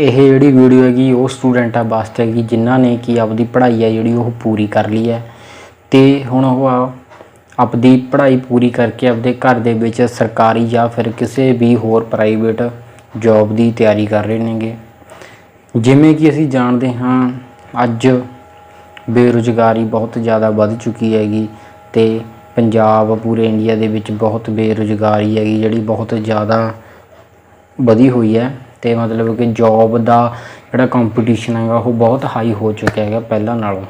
ਇਹ ਜਿਹੜੀ ਵੀਡੀਓ ਹੈਗੀ, ਉਹ ਸਟੂਡੈਂਟਾਂ ਵਾਸਤੇ ਹੈਗੀ, ਜਿਨ੍ਹਾਂ ਨੇ ਕਿ ਆਪਦੀ ਪੜ੍ਹਾਈ ਹੈ ਜਿਹੜੀ, ਉਹ ਪੂਰੀ ਕਰ ਲਈ ਹੈ। ਤੇ ਹੁਣ ਉਹ ਆ- ਆਪਦੀ ਪੜ੍ਹਾਈ ਪੂਰੀ ਕਰਕੇ ਆਪਦੇ ਘਰ ਦੇ ਵਿੱਚ ਸਰਕਾਰੀ ਜਾਂ ਫਿਰ ਕਿਸੇ ਵੀ ਹੋਰ ਪ੍ਰਾਈਵੇਟ ਜੌਬ ਦੀ ਤਿਆਰੀ ਕਰ ਰਹੇ ਨੇਗੇ। ਜਿਵੇਂ ਕਿ ਅਸੀਂ ਜਾਣਦੇ ਹਾਂ, ਅੱਜ ਬੇਰੁਜ਼ਗਾਰੀ ਬਹੁਤ ਜ਼ਿਆਦਾ ਵੱਧ ਚੁੱਕੀ ਹੈਗੀ ਤੇ ਪੰਜਾਬ ਪੂਰੇ ਇੰਡੀਆ ਦੇ ਵਿੱਚ ਬਹੁਤ ਬੇਰੁਜ਼ਗਾਰੀ ਹੈਗੀ, ਜਿਹੜੀ ਬਹੁਤ ਜ਼ਿਆਦਾ ਵਧੀ ਹੋਈ ਹੈ। ਤੇ ਮਤਲਬ ਕਿ ਜੌਬ ਦਾ ਜਿਹੜਾ ਕੰਪੀਟੀਸ਼ਨ ਹੈਗਾ, ਉਹ ਬਹੁਤ ਹਾਈ ਹੋ ਚੁੱਕਿਆ ਹੈਗਾ ਪਹਿਲਾਂ ਨਾਲੋਂ।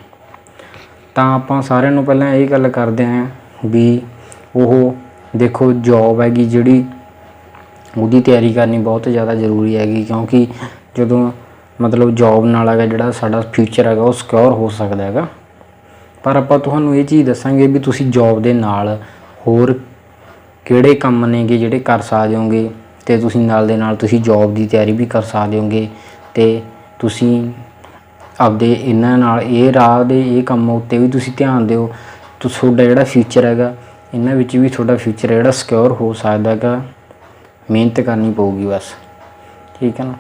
ਤਾਂ ਆਪਾਂ ਸਾਰਿਆਂ ਨੂੰ ਪਹਿਲਾਂ ਇਹ ਗੱਲ ਕਰਦੇ ਹਾਂ ਵੀ ਉਹ ਦੇਖੋ ਜੌਬ ਹੈਗੀ ਜਿਹੜੀ ਉਹਦੀ ਤਿਆਰੀ ਕਰਨੀ ਬਹੁਤ ਜ਼ਿਆਦਾ ਜ਼ਰੂਰੀ ਹੈਗੀ, ਕਿਉਂਕਿ ਜਦੋਂ ਮਤਲਬ ਜੌਬ ਨਾਲ ਹੈਗਾ ਜਿਹੜਾ ਸਾਡਾ ਫਿਊਚਰ ਹੈਗਾ, ਉਹ ਸਿਕਿਉਰ ਹੋ ਸਕਦਾ ਹੈਗਾ। ਪਰ ਆਪਾਂ ਤੁਹਾਨੂੰ ਇਹ ਚੀਜ਼ ਦੱਸਾਂਗੇ ਵੀ ਤੁਸੀਂ ਜੌਬ ਦੇ ਨਾਲ ਹੋਰ ਕਿਹੜੇ ਕੰਮ ਨੇਗੇ ਜਿਹੜੇ ਕਰ ਸਕਦੇ ਹੋਗੇ ਤੇ ਤੁਸੀਂ ਨਾਲ ਦੇ ਨਾਲ ਤੁਸੀਂ ਜੌਬ ਦੀ ਤਿਆਰੀ ਵੀ ਕਰ ਸਕਦੇ ਹੋਗੇ ਤੇ ਤੁਸੀਂ ਆਪਦੇ ਇਹਨਾਂ ਨਾਲ ਇਹ ਰਾਹ ਦੇ ਇਹ ਕੰਮ ਉੱਤੇ ਵੀ ਤੁਸੀਂ ਧਿਆਨ ਦਿਓ। ਤੇ, ਤੁਹਾਡਾ ਜਿਹੜਾ ਫਿਊਚਰ ਹੈਗਾ, ਇਹਨਾਂ ਵਿੱਚ ਵੀ ਤੁਹਾਡਾ ਫਿਊਚਰ ਜਿਹੜਾ ਸਿਕਿਉਰ ਹੋ ਸਕਦਾ ਹੈਗਾ। ਮਿਹਨਤ ਕਰਨੀ ਪਊਗੀ ਬਸ। ਠੀਕ ਹੈ ਨਾ?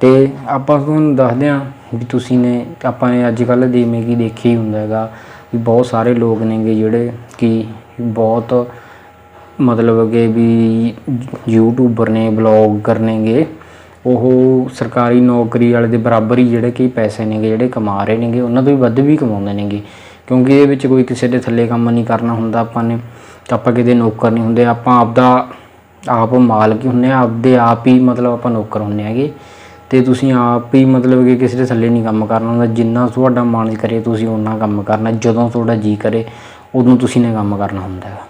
ਤੇ ਆਪਾਂ ਤੁਹਾਨੂੰ ਦੱਸਦੇ ਹਾਂ ਵੀ ਤੁਸੀਂ ਨੇ, ਆਪਾਂ ਨੇ ਅੱਜ ਕੱਲ੍ਹ ਜਿਵੇਂ ਕਿ ਦੇਖਿਆ ਹੀ ਹੁੰਦਾ ਹੈਗਾ ਵੀ ਬਹੁਤ ਸਾਰੇ ਲੋਕ ਨੇਗੇ ਜਿਹੜੇ ਕਿ ਬਹੁਤ ਮਤਲਬ ਕਿ ਵੀ ਯੂਟਿਊਬਰ ਨੇ ਬਲੌਗਰ ਨੇਗੇ, ਉਹ ਸਰਕਾਰੀ ਨੌਕਰੀ ਵਾਲੇ ਦੇ ਬਰਾਬਰ ਹੀ ਜਿਹੜੇ ਕਿ ਪੈਸੇ ਨੇਗੇ, ਜਿਹੜੇ ਕਮਾ ਰਹੇ ਨੇਗੇ, ਉਹਨਾਂ ਤੋਂ ਵੀ ਵੱਧ ਵੀ ਕਮਾਉਂਦੇ ਨੇਗੇ। ਕਿਉਂਕਿ ਇਹਦੇ ਵਿੱਚ ਕੋਈ ਕਿਸੇ ਦੇ ਥੱਲੇ ਕੰਮ ਨਹੀਂ ਕਰਨਾ ਹੁੰਦਾ ਆਪਾਂ ਨੇ, ਤਾਂ ਆਪਾਂ ਕਿਤੇ ਨੌਕਰ ਨਹੀਂ ਹੁੰਦੇ, ਆਪਾਂ ਆਪਦਾ ਆਪ ਮਾਲਕ ਹੀ ਹੁੰਦੇ ਆ ਆਪਦੇ ਆਪ ਹੀ ਮਤਲਬ ਆਪਾਂ ਨੌਕਰ ਹੁੰਦੇ ਹੈਗੇ। ਤੇ ਤੁਸੀਂ ਆਪ ਹੀ ਮਤਲਬ ਕਿ ਕਿਸੇ ਦੇ ਥੱਲੇ ਨਹੀਂ ਕੰਮ ਕਰਨਾ ਹੁੰਦਾ, ਜਿੰਨਾ ਤੁਹਾਡਾ ਮਨ ਕਰੇ, ਤੁਸੀਂ ਉਹਨਾਂ ਕੰਮ ਕਰਨਾ, ਜਦੋਂ ਤੁਹਾਡਾ ਜੀ ਕਰੇ, ਉਦੋਂ ਤੁਸੀਂ ਨੇ ਕੰਮ ਕਰਨਾ ਹੁੰਦਾ ਹੈ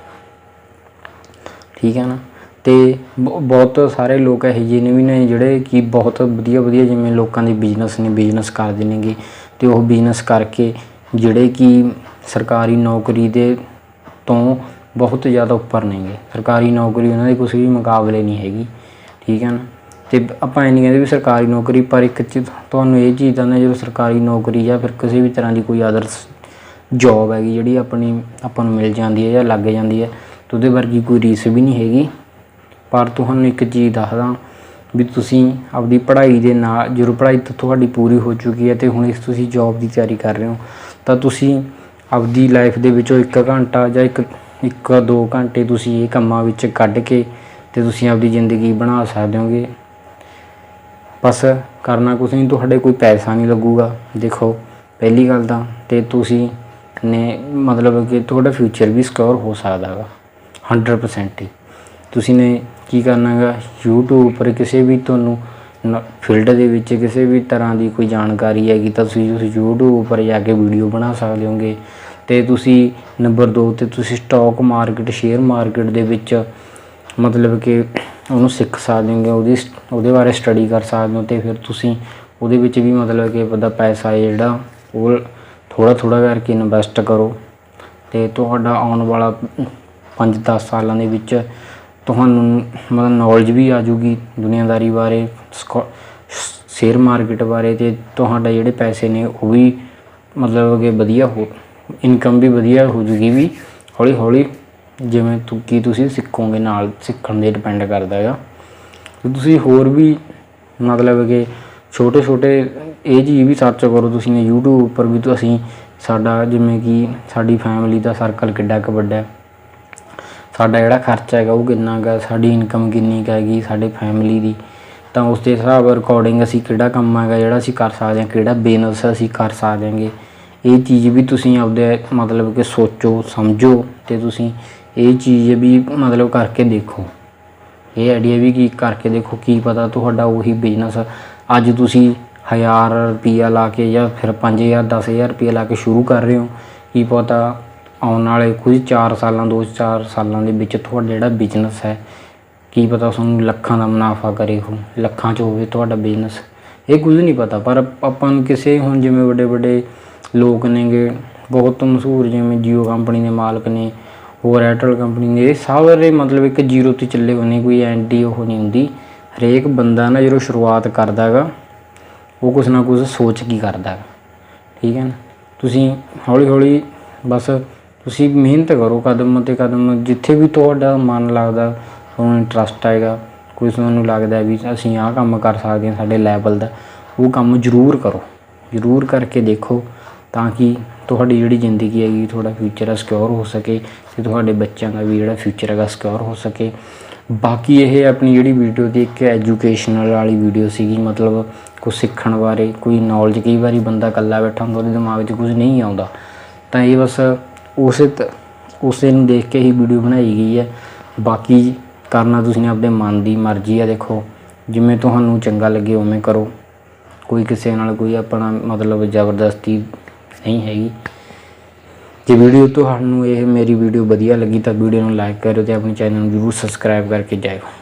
ਠੀਕ ਹੈ ਨਾ? ਤੇ ਬ- ਬਹੁਤ ਸਾਰੇ ਲੋਕ ਇਹੋ ਜਿਹੇ ਨੇ ਵੀ ਨੇ ਜਿਹੜੇ ਕਿ ਬਹੁਤ ਵਧੀਆ ਵਧੀਆ ਜਿਵੇਂ ਲੋਕਾਂ ਦੇ ਬਿਜ਼ਨਸ ਨੇ ਬਿਜ਼ਨਸ ਕਰਦੇ ਨੇਗੇ। ਤੇ ਉਹ ਬਿਜ਼ਨਸ ਕਰਕੇ ਜਿਹੜੇ ਕਿ ਸਰਕਾਰੀ ਨੌਕਰੀ ਦੇ ਤੋਂ ਬਹੁਤ ਜ਼ਿਆਦਾ ਉੱਪਰ ਨੇਗੇ। ਸਰਕਾਰੀ ਨੌਕਰੀ ਉਹਨਾਂ ਦੇ ਕੁਛ ਵੀ ਮੁਕਾਬਲੇ ਨਹੀਂ ਹੈਗੀ। ਠੀਕ ਹੈ ਨਾ? ਤੇ ਆਪਾਂ ਇਹ ਨਹੀਂ ਕਹਿੰਦੇ ਵੀ ਸਰਕਾਰੀ ਨੌਕਰੀ, ਪਰ ਇੱਕ ਚੀਜ਼ ਤੁਹਾਨੂੰ ਇਹ ਚੀਜ਼ ਦਾ ਨਾ ਜਦੋਂ ਸਰਕਾਰੀ ਨੌਕਰੀ ਜਾਂ ਫਿਰ ਕਿਸੇ ਵੀ ਤਰ੍ਹਾਂ ਦੀ ਕੋਈ ਅਦਰਸ ਜੌਬ ਹੈਗੀ ਜਿਹੜੀ ਆਪਣੀ, ਆਪਾਂ ਨੂੰ ਮਿਲ ਜਾਂਦੀ ਹੈ ਜਾਂ ਲੱਗ ਜਾਂਦੀ ਹੈ ਤੇ ਉਹਦੇ ਵਰਗੀ ਕੋਈ ਰੀਸ ਵੀ ਨਹੀਂ ਹੈਗੀ। ਪਰ ਤੁਹਾਨੂੰ ਇੱਕ ਚੀਜ਼ ਦੱਸਦਾ ਵੀ ਤੁਸੀਂ ਆਪਦੀ ਪੜ੍ਹਾਈ ਦੇ ਨਾਲ, ਜਦੋਂ ਪੜ੍ਹਾਈ ਤੁਹਾਡੀ ਪੂਰੀ ਹੋ ਚੁੱਕੀ ਹੈ ਤੇ ਹੁਣ ਇਸ ਤੁਸੀਂ ਜੌਬ ਦੀ ਤਿਆਰੀ ਕਰ ਰਹੇ ਹੋ, ਤਾਂ ਤੁਸੀਂ ਆਪਦੀ ਲਾਈਫ ਦੇ ਵਿੱਚੋਂ 1 ਘੰਟਾ ਜਾਂ ਇੱਕ ਇੱਕ ਦੋ ਘੰਟੇ ਤੁਸੀਂ ਇਹ ਕੰਮਾਂ ਵਿੱਚ ਕੱਢ ਕੇ ਤੇ ਤੁਸੀਂ ਆਪਦੀ ਜ਼ਿੰਦਗੀ ਬਣਾ ਸਕਦੇ ਹੋਗੇ। ਬਸ ਕਰਨਾ ਕੁਛ ਨਹੀਂ, ਤੁਹਾਡੇ ਕੋਈ ਪੈਸਾ ਨਹੀਂ ਲੱਗੂਗਾ। ਦੇਖੋ, ਪਹਿਲੀ ਗੱਲ ਤਾਂ ਤੇ ਤੁਸੀਂ ਨੇ ਮਤਲਬ ਕਿ ਤੁਹਾਡਾ ਫਿਊਚਰ ਵੀ ਸਿਕਿਉਰ ਹੋ ਸਕਦਾ ਹੈਗਾ 100% ਹੀ। ਤੁਸੀਂ ਨੇ ਕੀ ਕਰਨਾ ਹੈਗਾ? YouTube ਉੱਪਰ ਕਿਸੇ ਵੀ ਤੁਹਾਨੂੰ ਫੀਲਡ ਦੇ ਵਿੱਚ ਕਿਸੇ ਵੀ ਤਰ੍ਹਾਂ ਦੀ ਕੋਈ ਜਾਣਕਾਰੀ ਹੈਗੀ ਤਾਂ ਤੁਸੀਂ ਉਸ YouTube ਉੱਪਰ ਜਾ ਕੇ ਵੀਡੀਓ ਬਣਾ ਸਕਦੇ ਹੋਗੇ। ਤੇ ਤੁਸੀਂ ਨੰਬਰ 2 ਤੇ ਤੁਸੀਂ ਸਟਾਕ ਮਾਰਕੀਟ ਸ਼ੇਅਰ ਮਾਰਕੀਟ ਦੇ ਵਿੱਚ ਮਤਲਬ ਕਿ ਉਹਨੂੰ ਸਿੱਖ ਸਕਦੇ ਹੋਗੇ, ਉਹਦੀ ਉਹਦੇ ਬਾਰੇ ਸਟੱਡੀ ਕਰ ਸਕਦੇ ਹੋ ਤੇ ਫਿਰ ਤੁਸੀਂ ਉਹਦੇ ਵਿੱਚ ਵੀ ਮਤਲਬ ਕਿ ਬੰਦਾ ਪੈਸਾ ਹੈ ਜਿਹੜਾ, ਉਹ ਥੋੜਾ ਥੋੜਾ ਕਰਕੇ ਇਨਵੈਸਟ ਕਰੋ। ਤੇ ਤੁਹਾਡਾ ਆਉਣ ਵਾਲਾ 5-10 ਸਾਲਾਂ ਦੇ ਵਿੱਚ ਤੁਹਾਨੂੰ ਮਤਲਬ ਨੌਲੇਜ ਵੀ ਆ ਜੂਗੀ ਦੁਨੀਆਦਾਰੀ ਬਾਰੇ ਸ਼ੇਅਰ ਮਾਰਕੀਟ ਬਾਰੇ ਤੇ ਤੁਹਾਡਾ ਜਿਹੜੇ ਪੈਸੇ ਨੇ ਉਹ ਵੀ ਮਤਲਬ ਕਿ ਵਧੀਆ ਹੋ ਇਨਕਮ ਵੀ ਵਧੀਆ ਹੋ ਜੂਗੀ ਵੀ ਹੌਲੀ ਹੌਲੀ ਜਿਵੇਂ ਤੁ, ਕੀ ਤੁਸੀਂ ਸਿੱਖੋਗੇ ਨਾਲ, ਸਿੱਖਣ ਦੇ ਡਿਪੈਂਡ ਕਰਦਾ ਹੈਗਾ। ਤੁਸੀਂ ਹੋਰ ਵੀ ਮਤਲਬ ਕਿ ਛੋਟੇ ਛੋਟੇ ਇਹ ਚੀਜ਼ ਵੀ ਸਰਚ ਕਰੋ ਤੁਸੀਂ ਨੇ YouTube ਉੱਪਰ ਵੀ ਤੁਸੀਂ ਸਾਡਾ ਜਿਵੇਂ ਕਿ ਸਾਡੀ ਫੈਮਿਲੀ ਦਾ ਸਰਕਲ ਕਿੱਡਾ ਕੁ ਵੱਡਾ ਹੈ। ਸਾਡਾ ਜਿਹੜਾ ਖਰਚਾ ਹੈਗਾ ਉਹ ਕਿੰਨਾ ਹੈਗਾ ਸਾਡੀ ਇਨਕਮ ਕਿੰਨੀ ਕੁ ਹੈਗੀ ਸਾਡੇ ਫੈਮਿਲੀ ਦੀ। ਤਾਂ ਉਸ ਦੇ ਹਿਸਾਬ ਅਕੋਰਡਿੰਗ ਅਸੀਂ ਕਿਹੜਾ ਕੰਮ ਹੈਗਾ ਜਿਹੜਾ ਅਸੀਂ ਕਰ ਸਕਦੇ ਹਾਂ, ਕਿਹੜਾ ਬਿਜ਼ਨਸ ਅਸੀਂ ਕਰ ਸਕਦੇ ਹਾਂਗੇ। ਇਹ ਚੀਜ਼ ਵੀ ਤੁਸੀਂ ਆਪਦੇ ਮਤਲਬ ਕਿ ਸੋਚੋ, ਸਮਝੋ ਤੇ ਤੁਸੀਂ ਇਹ ਚੀਜ਼ ਵੀ ਮਤਲਬ ਕਰਕੇ ਦੇਖੋ। ਇਹ ਆਈਡੀਆ ਵੀ ਕੀ ਕਰਕੇ ਦੇਖੋ, ਕੀ ਪਤਾ ਤੁਹਾਡਾ ਉਹੀ ਬਿਜ਼ਨਸ ਅੱਜ ਤੁਸੀਂ 1000 ਰੁਪਿਆ ਲਾ ਕੇ ਜਾਂ ਫਿਰ 5000 10000 ਰੁਪਿਆ ਲਾ ਕੇ ਸ਼ੁਰੂ ਕਰ ਰਹੇ ਹੋ, ਕੀ ਪਤਾ ਆਉਣ ਵਾਲੇ ਕੁਝ 4 ਸਾਲਾਂ 2-4 ਸਾਲਾਂ ਦੇ ਵਿੱਚ ਤੁਹਾਡਾ ਜਿਹੜਾ ਬਿਜ਼ਨਸ ਹੈ, ਕੀ ਪਤਾ ਤੁਹਾਨੂੰ ਲੱਖਾਂ ਦਾ ਮੁਨਾਫਾ ਕਰੇ ਹੋ ਲੱਖਾਂ 'ਚ ਹੋਵੇ ਤੁਹਾਡਾ ਬਿਜ਼ਨਸ ਇਹ ਕੁਝ ਨਹੀਂ ਪਤਾ, ਪਰ ਆਪਾਂ ਨੂੰ ਕਿਸੇ ਹੁਣ ਜਿਵੇਂ ਵੱਡੇ ਵੱਡੇ ਲੋਕ ਨੇਗੇ, ਬਹੁਤ ਮਸ਼ਹੂਰ ਜਿਵੇਂ ਜੀਓ ਕੰਪਨੀ ਦੇ ਮਾਲਕ ਨੇ, ਹੋਰ ਐਅਰਟੈਲ ਕੰਪਨੀ ਦੇ ਇਹ ਸਾਰੇ ਮਤਲਬ ਇੱਕ ਜ਼ੀਰੋ ਤੇ ਚੱਲੇ ਹੋਏ ਨੇ, ਕੋਈ ਐਂਟੀ ਉਹ ਨਹੀਂ ਹੁੰਦੀ। ਹਰੇਕ ਬੰਦਾ ਨਾ ਜਦੋਂ ਸ਼ੁਰੂਆਤ ਕਰਦਾ ਹੈਗਾ, ਉਹ ਕੁਛ ਨਾ ਕੁਛ ਸੋਚ ਕੀ ਕਰਦਾ ਹੈਗਾ। ਠੀਕ ਹੈ ਨਾ? ਤੁਸੀਂ ਹੌਲੀ ਹੌਲੀ ਬਸ ਤੁਸੀਂ ਮਿਹਨਤ ਕਰੋ, ਕਦਮ ਤੇ ਕਦਮ, ਜਿੱਥੇ ਵੀ ਤੁਹਾਡਾ ਮਨ ਲੱਗਦਾ, ਤੁਹਾਨੂੰ ਇੰਟਰਸਟ ਆਏਗਾ। ਕੋਈ ਤੁਹਾਨੂੰ ਲੱਗਦਾ ਵੀ ਅਸੀਂ ਆਹ ਕੰਮ ਕਰ ਸਕਦੇ ਹਾਂ ਸਾਡੇ ਲੈਵਲ ਦਾ, ਉਹ ਕੰਮ ਜ਼ਰੂਰ ਕਰੋ। ਜ਼ਰੂਰ ਕਰਕੇ ਦੇਖੋ ਤਾਂ ਕਿ ਤੁਹਾਡੀ ਜਿਹੜੀ ਜ਼ਿੰਦਗੀ ਹੈਗੀ, ਤੁਹਾਡਾ ਫਿਊਚਰ ਆ ਸਿਕਿਉਰ ਹੋ ਸਕੇ ਤੇ ਤੁਹਾਡੇ ਬੱਚਿਆਂ ਦਾ ਵੀ ਜਿਹੜਾ ਫਿਊਚਰ ਹੈਗਾ ਸਿਕਿਉਰ ਹੋ ਸਕੇ। ਬਾਕੀ ਇਹ ਆਪਣੀ ਜਿਹੜੀ ਵੀਡੀਓ ਦੀ ਇੱਕ ਐਜੂਕੇਸ਼ਨਲ ਵਾਲੀ ਵੀਡੀਓ ਸੀਗੀ, ਮਤਲਬ ਕੁਝ ਸਿੱਖਣ ਬਾਰੇ, ਕੋਈ ਨੌਲੇਜ ਕਈ ਵਾਰੀ ਬੰਦਾ ਇਕੱਲਾ ਬੈਠਾ ਹੁੰਦਾ, ਉਹਦੇ ਦਿਮਾਗ 'ਚ ਕੁਝ ਨਹੀਂ ਆਉਂਦਾ। ਤਾਂ ਇਹ ਬਸ ਉਸੇ ਤ- ਉਸੇ ਨੂੰ ਦੇਖ ਕੇ ਹੀ ਵੀਡੀਓ ਬਣਾਈ ਗਈ ਹੈ। ਬਾਕੀ ਕਰਨਾ ਤੁਸੀਂ ਨੇ ਆਪਣੇ ਮਨ ਦੀ ਮਰਜ਼ੀ ਹੈ, ਦੇਖੋ। ਜਿਵੇਂ ਤੁਹਾਨੂੰ ਚੰਗਾ ਲੱਗੇ, ਉਵੇਂ ਕਰੋ। ਕੋਈ ਕਿਸੇ ਨਾਲ ਕੋਈ ਆਪਣਾ ਮਤਲਬ ਜ਼ਬਰਦਸਤੀ ਨਹੀਂ ਹੈਗੀ। ਜੇ ਵੀਡੀਓ ਤੁਹਾਨੂੰ ਇਹ ਮੇਰੀ ਵੀਡੀਓ ਵਧੀਆ ਲੱਗੀ ਤਾਂ ਵੀਡੀਓ ਨੂੰ ਲਾਈਕ ਕਰਿਓ ਤੇ ਆਪਣੇ ਚੈਨਲ ਨੂੰ ਜਰੂਰ ਸਬਸਕ੍ਰਾਈਬ ਕਰਕੇ ਜਾਇਓ।